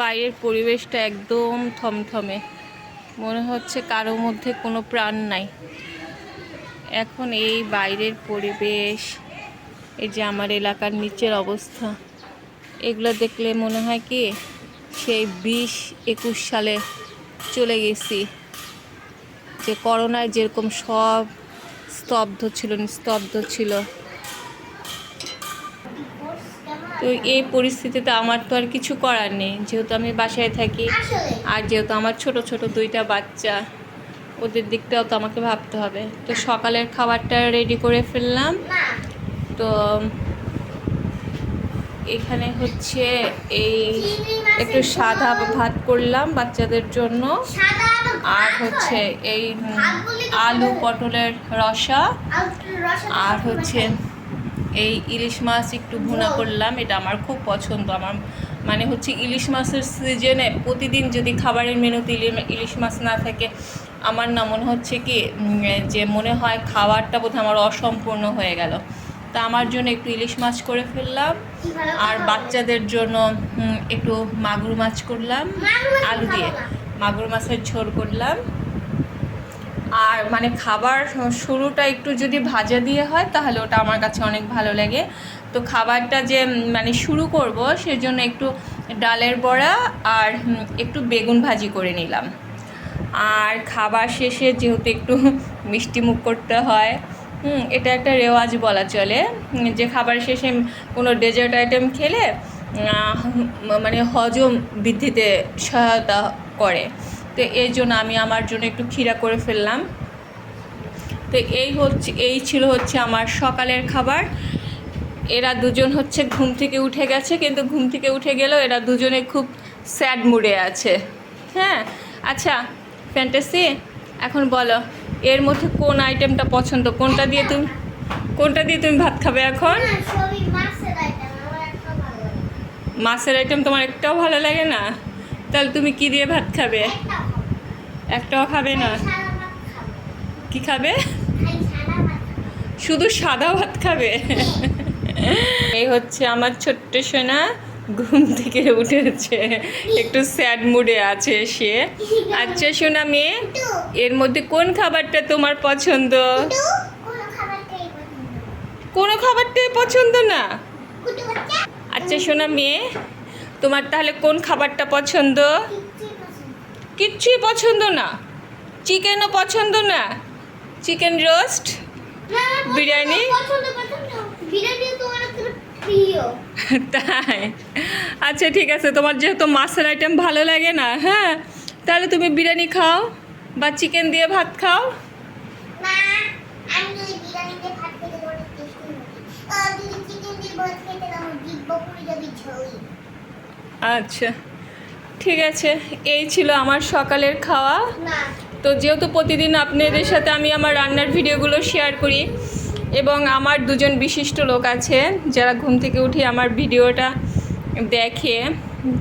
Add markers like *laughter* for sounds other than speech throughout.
বাইরের পরিবেশটা একদম থমথমে। মনে হচ্ছে কারোর মধ্যে কোনো প্রাণ নাই। এখন এই বাইরের পরিবেশ, এই যে আমার এলাকার নিচের অবস্থা, এগুলো দেখলে মনে হয় কি, সেই বিশ একুশ সালে চলে গেছি। যে করোনায় যেরকম সব স্তব্ধ ছিল, নিস্তব্ধ ছিল তো এই পরিস্থিতিতে আমার তো আর কিছু করার নেই। যেহেতু আমি বাসায় থাকি, আর যেহেতু আমার ছোট ছোট দুইটা বাচ্চা, ওদের দিকটাও তো আমাকে ভাবতে হবে। তো সকালের খাবারটা রেডি করে ফেললাম। তো এখানে হচ্ছে এই একটু সাদা ভাত করলাম বাচ্চাদের জন্য। আর হচ্ছে এই আলু পটলের রসা। আর হচ্ছে এই ইলিশ মাছ একটু ভুনা করলাম এটা আমার খুব পছন্দ। আমার মানে হচ্ছে ইলিশ মাছের সিজনে প্রতিদিন যদি খাবারের মেনুতে ইলি- ইলিশ মাছ না থাকে আমার না মনে হচ্ছে কি যে মনে হয় খাবারটা বোধহয় আমার অসম্পূর্ণ হয়ে গেল। তা আমার জন্য একটু ইলিশ মাছ করে ফেললাম আর বাচ্চাদের জন্য একটু মাগুর মাছ করলাম আলু দিয়ে। মাগুর মাছের ঝোল করলাম। আর মানে খাবার শুরুটা একটু যদি ভাজা দিয়ে হয়, তাহলে ওটা আমার কাছে অনেক ভালো লাগে। তো খাবারটা যে মানে শুরু করব, সেজন্য একটু ডালের বড়া আর একটু বেগুন ভাজি করে নিলাম। আর খাবার শেষে যেহেতু একটু *laughs* মিষ্টি মুখ করতে হয়, হুম, এটা একটা রেওয়াজ বলা চলে। যে খাবার শেষে কোনো ডেজার্ট আইটেম খেলে মানে হজম বৃদ্ধিতে সহায়তা করে। তো এই জন্য আমি আমার জন্য একটু ক্ষীরা করে ফেললাম। তো এই হচ্ছে এই ছিল হচ্ছে আমার সকালের খাবার। এরা দুজন হচ্ছে ঘুম থেকে উঠে গেছে কিন্তু ঘুম থেকে উঠে গেলেও এরা দুজনে খুব স্যাড মুডে আছে। হ্যাঁ আচ্ছা ফ্যান্টাসি এখন বলো এর মধ্যে কোন আইটেমটা পছন্দ? কোনটা দিয়ে তুমি কোনটা দিয়ে তুমি ভাত খাবে এখন? মাছের আইটেম তোমার একটাও ভালো লাগে না? তাহলে তুমি কি দিয়ে ভাত খাবে? একটাও খাবে না। কি খাবে? শুধু সাদা ভাত খাবে? এই হচ্ছে আমার ছোট্ট সোনা। ঘুম থেকে উঠেছে। একটু স্যাড মুডে আছে সে। আচ্ছা সোনা মেয়ে এর মধ্যে কোন খাবারটা তোমার পছন্দ? কোনো খাবারটাই পছন্দ না। আচ্ছা সোনা মেয়ে তোমার তাহলে কোন খাবারটা পছন্দ? কিচ্ছুই পছন্দ না। চিকেনও পছন্দ না। Chicken roast biryani? বিরিয়ানি তাই? আচ্ছা ঠিক আছে। তোমার যেহেতু মাছের আইটেম ভালো লাগে না হ্যাঁ? তাহলে তুমি বিরিয়ানি খাও বা চিকেন দিয়ে ভাত খাও। আচ্ছা। ঠিক আছে এই ছিল আমার সকালের খাওয়া। তো যেহেতু প্রতিদিন আপনাদের সাথে আমি আমার রান্নার ভিডিওগুলো শেয়ার করি এবং আমার দুজন বিশিষ্ট লোক আছে যারা ঘুম থেকে উঠে আমার ভিডিওটা দেখে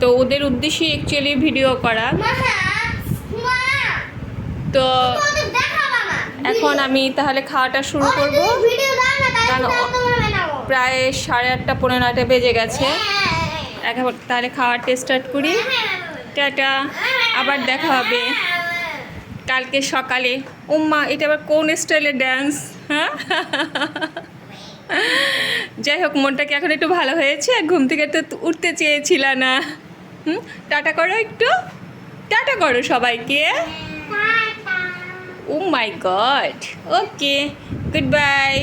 তো ওদের উদ্দেশ্যে অ্যাকচুয়ালি ভিডিও করা। তো এখন আমি তাহলে খাওয়াটা শুরু করব কারণ প্রায় সাড়ে আটটা পনেরো নয়টা বেজে গেছে। হ্যাঁ, এখন তাহলে খাওয়াটা স্টার্ট করি। টাটা আবার দেখা হবে। কালকে সকালে। উম্মা এটা আবার কোন স্টাইলের ড্যান্স হ্যাঁ? যাই হোক মনটা কি এখন একটু ভালো হয়েছে? ঘুম থেকে তো উঠতে চেয়েছিল না। হুম? টাটা করো একটু। টাটা করো সবাইকে। ও my god okay good bye